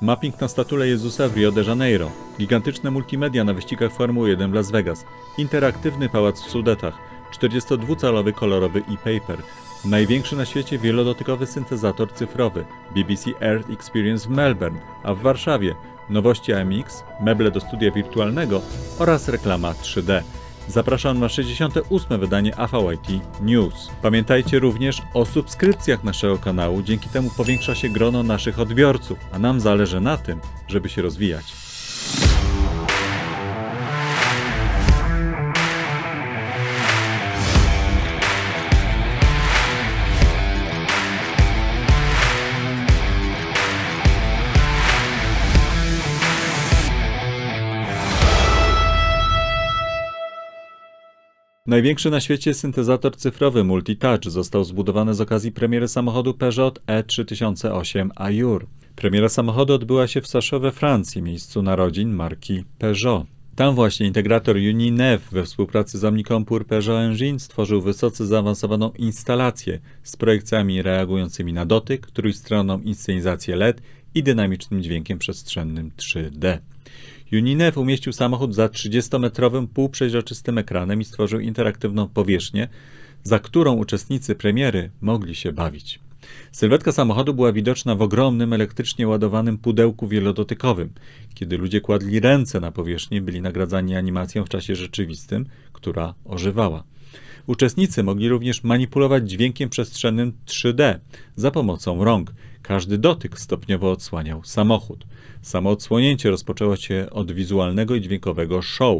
Mapping na statule Jezusa w Rio de Janeiro, gigantyczne multimedia na wyścigach Formuły 1 w Las Vegas, interaktywny pałac w Sudetach, 42-calowy kolorowy e-paper, największy na świecie wielodotykowy syntezator cyfrowy. BBC Earth Experience w Melbourne, a w Warszawie. Nowości AMX, meble do studia wirtualnego oraz reklama 3D. Zapraszam na 68. wydanie AVIT News. Pamiętajcie również o subskrypcjach naszego kanału, dzięki temu powiększa się grono naszych odbiorców, a nam zależy na tym, żeby się rozwijać. Największy na świecie syntezator cyfrowy Multitouch został zbudowany z okazji premiery samochodu Peugeot E3008 Allure. Premiera samochodu odbyła się w Saszo we Francji, miejscu narodzin marki Peugeot. Tam właśnie integrator Uninev we współpracy z Omnicompur Peugeot Engine stworzył wysoce zaawansowaną instalację z projekcjami reagującymi na dotyk, trójstronną inscenizację LED i dynamicznym dźwiękiem przestrzennym 3D. Uninev umieścił samochód za 30-metrowym półprzeźroczystym ekranem i stworzył interaktywną powierzchnię, za którą uczestnicy premiery mogli się bawić. Sylwetka samochodu była widoczna w ogromnym elektrycznie ładowanym pudełku wielodotykowym. Kiedy ludzie kładli ręce na powierzchnię, byli nagradzani animacją w czasie rzeczywistym, która ożywała. Uczestnicy mogli również manipulować dźwiękiem przestrzennym 3D za pomocą rąk. Każdy dotyk stopniowo odsłaniał samochód. Samo odsłonięcie rozpoczęło się od wizualnego i dźwiękowego show.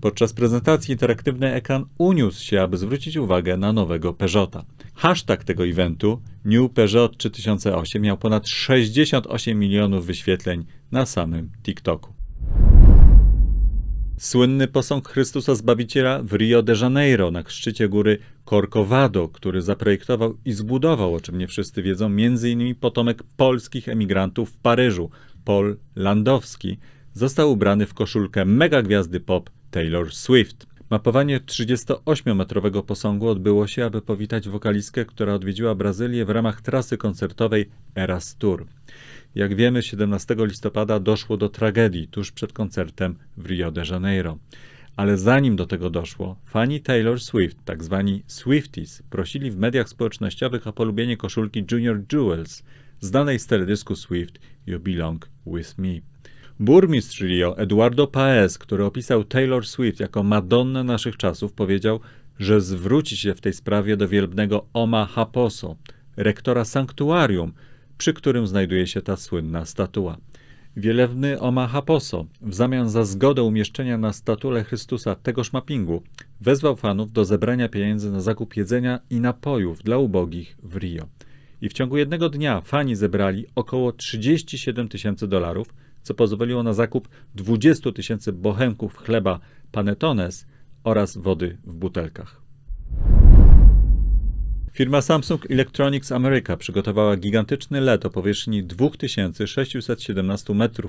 Podczas prezentacji interaktywny ekran uniósł się, aby zwrócić uwagę na nowego Peugeota. Hashtag tego eventu New Peugeot 3008 miał ponad 68 milionów wyświetleń na samym TikToku. Słynny posąg Chrystusa Zbawiciela w Rio de Janeiro na szczycie góry Corcovado, który zaprojektował i zbudował, o czym nie wszyscy wiedzą, m.in. potomek polskich emigrantów w Paryżu, Paul Landowski, został ubrany w koszulkę mega gwiazdy pop Taylor Swift. Mapowanie 38-metrowego posągu odbyło się, aby powitać wokalistkę, która odwiedziła Brazylię w ramach trasy koncertowej Eras Tour. Jak wiemy, 17 listopada doszło do tragedii tuż przed koncertem w Rio de Janeiro. Ale zanim do tego doszło, fani Taylor Swift, tak zwani Swifties, prosili w mediach społecznościowych o polubienie koszulki Junior Jewels, znanej z teledysku Swift You Belong With Me. Burmistrz Rio, Eduardo Paez, który opisał Taylor Swift jako Madonnę naszych czasów, powiedział, że zwróci się w tej sprawie do wielbnego Oma Haposo, rektora sanktuarium, przy którym znajduje się ta słynna statua. Wielewny Oma Haposo, w zamian za zgodę umieszczenia na statule Chrystusa tegoż mappingu, wezwał fanów do zebrania pieniędzy na zakup jedzenia i napojów dla ubogich w Rio. I w ciągu jednego dnia fani zebrali około 37 tysięcy dolarów, co pozwoliło na zakup 20 tysięcy bochenków chleba panetones oraz wody w butelkach. Firma Samsung Electronics America przygotowała gigantyczny LED o powierzchni 2617 m2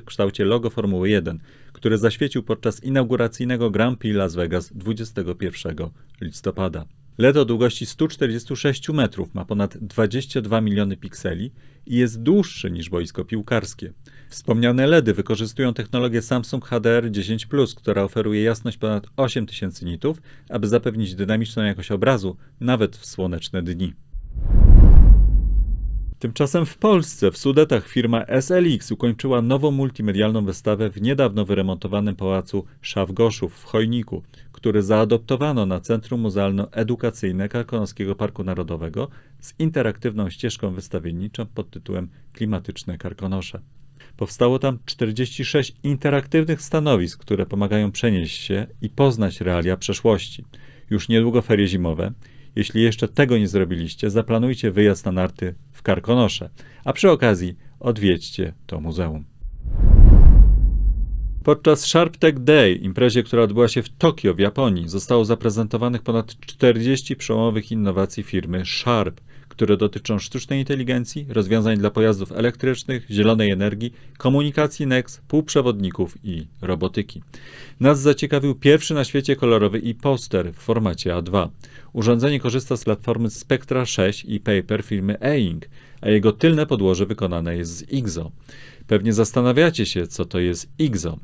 w kształcie logo Formuły 1, który zaświecił podczas inauguracyjnego Grand Prix Las Vegas 21 listopada. LED o długości 146 metrów ma ponad 22 miliony pikseli i jest dłuższy niż boisko piłkarskie. Wspomniane LEDy wykorzystują technologię Samsung HDR10+, która oferuje jasność ponad 8000 nitów, aby zapewnić dynamiczną jakość obrazu nawet w słoneczne dni. Tymczasem w Polsce, w Sudetach, firma SLX ukończyła nową multimedialną wystawę w niedawno wyremontowanym pałacu Szawgoszów w Chojniku, który zaadoptowano na Centrum Muzealno-Edukacyjne Karkonoskiego Parku Narodowego z interaktywną ścieżką wystawienniczą pod tytułem Klimatyczne Karkonosze. Powstało tam 46 interaktywnych stanowisk, które pomagają przenieść się i poznać realia przeszłości. Już niedługo ferie zimowe. Jeśli jeszcze tego nie zrobiliście, zaplanujcie wyjazd na narty w Karkonosze, a przy okazji odwiedźcie to muzeum. Podczas Sharp Tech Day, imprezie, która odbyła się w Tokio w Japonii, zostało zaprezentowanych ponad 40 przełomowych innowacji firmy Sharp, które dotyczą sztucznej inteligencji, rozwiązań dla pojazdów elektrycznych, zielonej energii, komunikacji NEX, półprzewodników i robotyki. Nas zaciekawił pierwszy na świecie kolorowy e-poster w formacie A2. Urządzenie korzysta z platformy Spectra 6 i Paper firmy E-Ink, a jego tylne podłoże wykonane jest z IGZO. Pewnie zastanawiacie się, co to jest IGZO.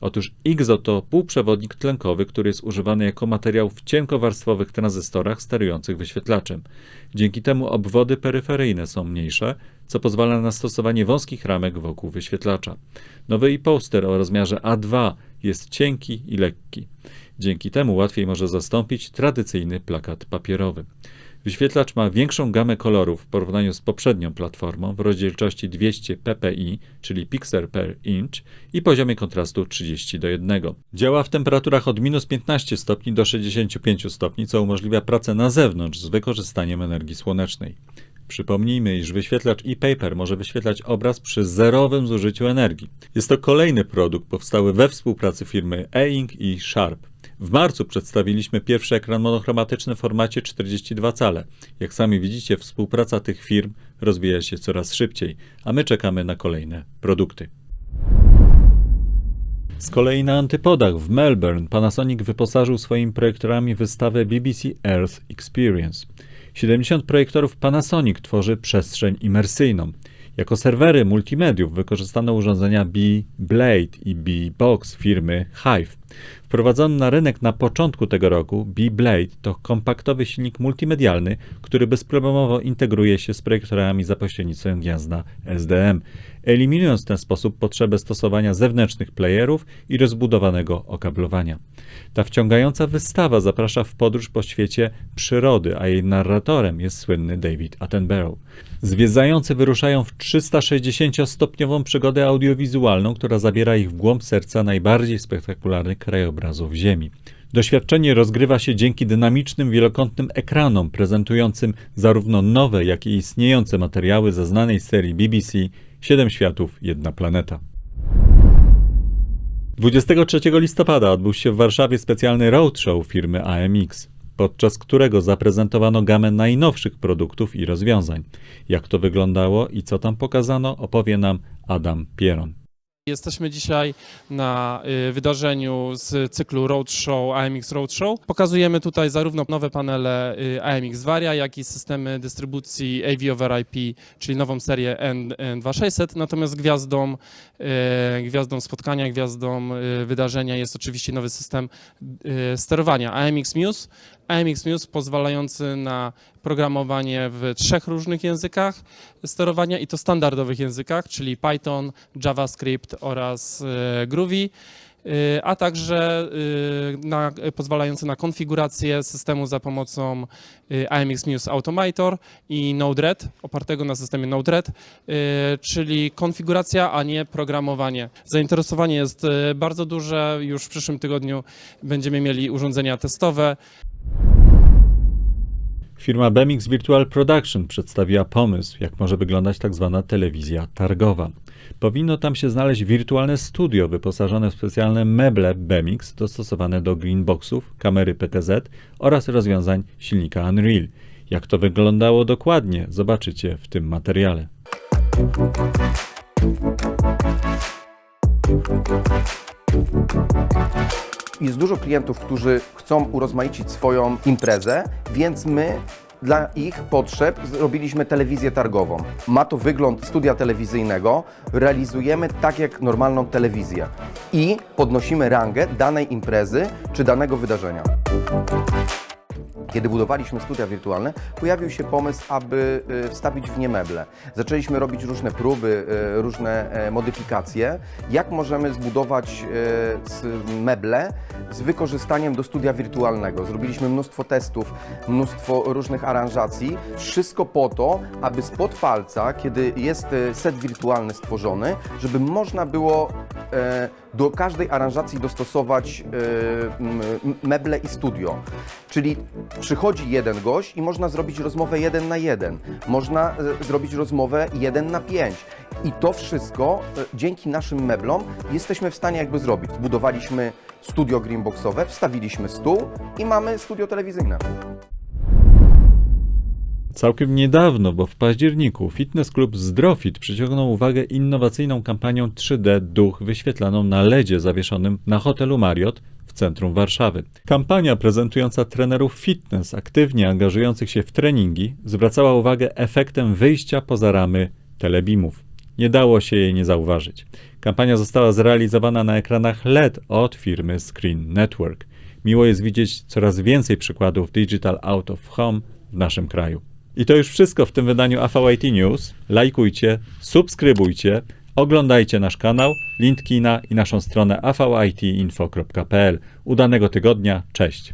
Otóż IGZO to półprzewodnik tlenkowy, który jest używany jako materiał w cienkowarstwowych tranzystorach sterujących wyświetlaczem. Dzięki temu obwody peryferyjne są mniejsze, co pozwala na stosowanie wąskich ramek wokół wyświetlacza. Nowy e-poster o rozmiarze A2 jest cienki i lekki. Dzięki temu łatwiej może zastąpić tradycyjny plakat papierowy. Wyświetlacz ma większą gamę kolorów w porównaniu z poprzednią platformą w rozdzielczości 200 ppi, czyli pixel per inch i poziomie kontrastu 30 do 1. Działa w temperaturach od minus 15 stopni do 65 stopni, co umożliwia pracę na zewnątrz z wykorzystaniem energii słonecznej. Przypomnijmy, iż wyświetlacz e-paper może wyświetlać obraz przy zerowym zużyciu energii. Jest to kolejny produkt powstały we współpracy firmy E-Ink i Sharp. W marcu przedstawiliśmy pierwszy ekran monochromatyczny w formacie 42 cale. Jak sami widzicie, współpraca tych firm rozwija się coraz szybciej, a my czekamy na kolejne produkty. Z kolei na antypodach w Melbourne Panasonic wyposażył swoimi projektorami wystawę BBC Earth Experience. 70 projektorów Panasonic tworzy przestrzeń imersyjną. Jako serwery multimediów wykorzystano urządzenia B-Blade i B-Box firmy Hive. Wprowadzony na rynek na początku tego roku, B-Blade to kompaktowy silnik multimedialny, który bezproblemowo integruje się z projektorami za pośrednictwem gniazda SDM, eliminując w ten sposób potrzebę stosowania zewnętrznych playerów i rozbudowanego okablowania. Ta wciągająca wystawa zaprasza w podróż po świecie przyrody, a jej narratorem jest słynny David Attenborough. Zwiedzający wyruszają w 360-stopniową przygodę audiowizualną, która zabiera ich w głąb serca najbardziej spektakularnych krajobrazów Ziemi. Doświadczenie rozgrywa się dzięki dynamicznym wielokątnym ekranom prezentującym zarówno nowe, jak i istniejące materiały ze znanej serii BBC Siedem światów, jedna planeta. 23 listopada odbył się w Warszawie specjalny roadshow firmy AMX, podczas którego zaprezentowano gamę najnowszych produktów i rozwiązań. Jak to wyglądało i co tam pokazano, opowie nam Adam Pieron. Jesteśmy dzisiaj na y, wydarzeniu z cyklu Roadshow, AMX Roadshow. Pokazujemy tutaj zarówno nowe panele y, AMX Varia, jak i systemy dystrybucji AV over IP, czyli nową serię N, N2600. Natomiast gwiazdą, y, gwiazdą spotkania, gwiazdą wydarzenia jest oczywiście nowy system sterowania AMX Muse. AMX Muse pozwalający na programowanie w trzech różnych językach sterowania i to standardowych językach, czyli Python, JavaScript oraz e, Groovy, a także e, na, na konfigurację systemu za pomocą e, AMX Muse Automator i Node-RED, opartego na systemie Node-RED, czyli konfiguracja, a nie programowanie. Zainteresowanie jest bardzo duże, już w przyszłym tygodniu będziemy mieli urządzenia testowe. Firma Bemix Virtual Production przedstawiła pomysł, jak może wyglądać tak zwana telewizja targowa. Powinno tam się znaleźć wirtualne studio wyposażone w specjalne meble Bemix dostosowane do greenboxów, kamery PTZ oraz rozwiązań silnika Unreal. Jak to wyglądało dokładnie, zobaczycie w tym materiale. Jest dużo klientów, którzy chcą urozmaicić swoją imprezę, więc my dla ich potrzeb zrobiliśmy telewizję targową. Ma to wygląd studia telewizyjnego, realizujemy tak jak normalną telewizję i podnosimy rangę danej imprezy czy danego wydarzenia. Kiedy budowaliśmy studia wirtualne, pojawił się pomysł, aby y, wstawić w nie meble. Zaczęliśmy robić różne próby, y, różne e, modyfikacje, jak możemy zbudować e, meble z wykorzystaniem do studia wirtualnego. Zrobiliśmy mnóstwo testów, mnóstwo różnych aranżacji. Wszystko po to, aby spod palca, kiedy jest e, set wirtualny stworzony, żeby można było do każdej aranżacji dostosować meble i studio. Czyli przychodzi jeden gość i można zrobić rozmowę jeden na jeden. Można e, zrobić rozmowę jeden na pięć. I to wszystko e, dzięki naszym meblom jesteśmy w stanie jakby zrobić. Zbudowaliśmy studio greenboxowe, wstawiliśmy stół i mamy studio telewizyjne. Całkiem niedawno, bo w październiku, fitness klub Zdrofit przyciągnął uwagę innowacyjną kampanią 3D Duch wyświetlaną na LEDzie zawieszonym na hotelu Marriott w centrum Warszawy. Kampania prezentująca trenerów fitness aktywnie angażujących się w treningi zwracała uwagę efektem wyjścia poza ramy telebimów. Nie dało się jej nie zauważyć. Kampania została zrealizowana na ekranach LED od firmy Screen Network. Miło jest widzieć coraz więcej przykładów Digital Out of Home w naszym kraju. I to już wszystko w tym wydaniu AVIT News. Lajkujcie, subskrybujcie, oglądajcie nasz kanał, LinkedIna i naszą stronę avitinfo.pl. Udanego tygodnia, cześć!